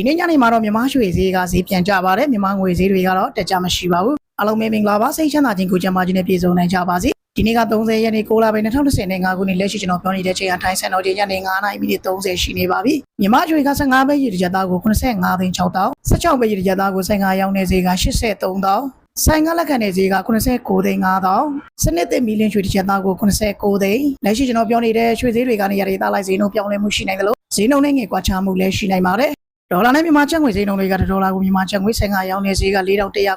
ဒီနေ့ညနေမှာတော့မြန်မာရွှေဈေးကဈေးပြန်ကျပါတယ်မြန်မာငွေဈေးတွေကတော့တက်ကြမရှိပါဘူးအားလုံးပဲမင်္ဂလာပါစိတ်ချမ်းသာခြင်းကိုကြံပါခြင်းနဲ့ပြည့်စုံနိုင်ကြပါစေဒီနေ့က30ရက်နေ့6လပိုင်း2025ခုနှစ်လက်ရှိကျွန်တော်ပြောနေတဲ့ချိန်အထိုင်းဆန်တော်ချိန်ညနေ9နာရီမိနစ်30ရှိနေပါပြီမြန်မာရွှေက15ပဲရည်တကြသားကို85သိန်း6တောင်း16ပဲရည်တကြသားကို55ရောင်းနေဈေးက83တောင်းဆိုင်ကလက်ခံတဲ့ဈေးက89သိန်း5တောင်းစနစ်သစ်မီလင်းရွှေတစ်ချက်သားကို89သိန်းလက်ရှိကျွန်တော်ပြောနေတဲ့ရွှေဈေးတွေကနေရတဲ့သားလိုက်ဈေးနှုန်းပြောင်းလဲမှုရှိနိုင်တယ်လို့ဈေးနှုန်းနဲ့ငွေကွာခြားမှုလည်းရှိနိုင်ပါတယ် ဒေါ်လာနဲ့မြန်မာကျပ်ငွေဈေးနှုန်းတွေကဒေါ်လာကိုမြန်မာကျပ်ငွေ15ရောင်းနေဈေးက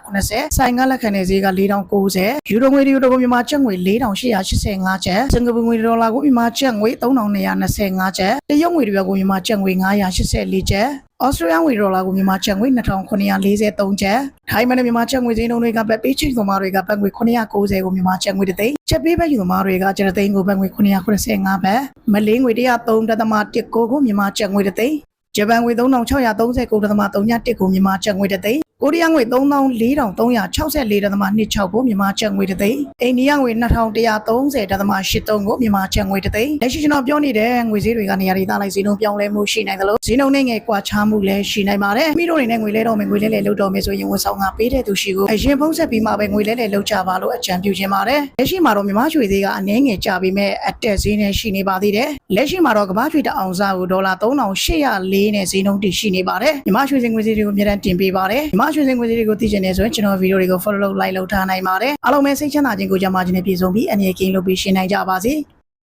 4180ဆိုင်ကလက်ခံတဲ့ဈေးက4090ယူရိုငွေတွေကိုမြန်မာကျပ်ငွေ4885ကျပ်စင်ကာပူငွေဒေါ်လာကိုမြန်မာကျပ်ငွေ3225ကျပ်တရုတ်ငွေတွေကိုမြန်မာကျပ်ငွေ984ကျပ်ဩစတြေးလျငွေဒေါ်လာကိုမြန်မာကျပ်ငွေ2943ကျပ်ထိုင်းမနဲ့မြန်မာကျပ်ငွေဈေးနှုန်းတွေကဘက်ပေးချီသမားတွေကဘက်ငွေ990ကိုမြန်မာကျပ်ငွေတစ်သိန်းချက်ပေးဘက်ယူသမားတွေကကျပ်တစ်သိန်းကိုဘက်ငွေ985ဘက်မလေးငွေ103.19ကိုမြန်မာကျပ်ငွေတစ်သိန်း ဂျပန်ငွေ3639.31ကိုမြန်မာကျပ်ငွေတစ်သိန်းကိုရီးယားငွေ34,364.26ကိုမြန်မာကျပ်ငွေတစ်သိန်းအိန္ဒိယငွေ2130.83ကိုမြန်မာကျပ်ငွေတစ်သိန်းလက်ရှိကျွန်တော်ပြောနေတဲ့ငွေဈေးတွေကနေရာဒေသလိုက်ဈေးနှုန်းပြောင်းလဲမှုရှိနိုင်တယ်လို့ဈေးနှုန်းနဲ့ငယ်ကွာခြားမှုလည်းရှိနိုင်ပါတယ်မိတို့အနေနဲ့ငွေလဲတော့မယ်ငွေလဲလဲလောက်တော့မယ်ဆိုရင်ဝန်ဆောင်ကပေးတဲ့သူရှိကိုအရင်ဖုံးဆက်ပြီးမှပဲငွေလဲလဲလောက်ကြပါလို့အကြံပြုခြင်းပါတယ်လက်ရှိမှာတော့မြန်မာရွှေဈေးကအနည်းငယ်ကျပြီးမဲ့အတက်ဈေးနဲ့ရှိနေပါသေးတယ် လက်ရှိမှာတော့ကမ္ဘာရွှေတအောင်စားကိုဒေါ်လာ3804နဲ့ဈေးနှုန်းတည်ရှိနေပါတယ်မြန်မာရွှေစင်ငွေဈေးတွေကိုအများအားတင်ပေးပါတယ်မြန်မာရွှေစင်ငွေဈေးတွေကိုသိချင်တယ်ဆိုရင်ကျွန်တော်ဗီဒီယိုတွေကို follow လုပ် like လုပ်ထားနိုင်ပါတယ်အားလုံးပဲစိတ်ချမ်းသာခြင်းကိုကြမှာခြင်းနဲ့ပြည့်စုံပြီးအနေကင်းလုပ်ပြီးရှင်းနိုင်ကြပါစေ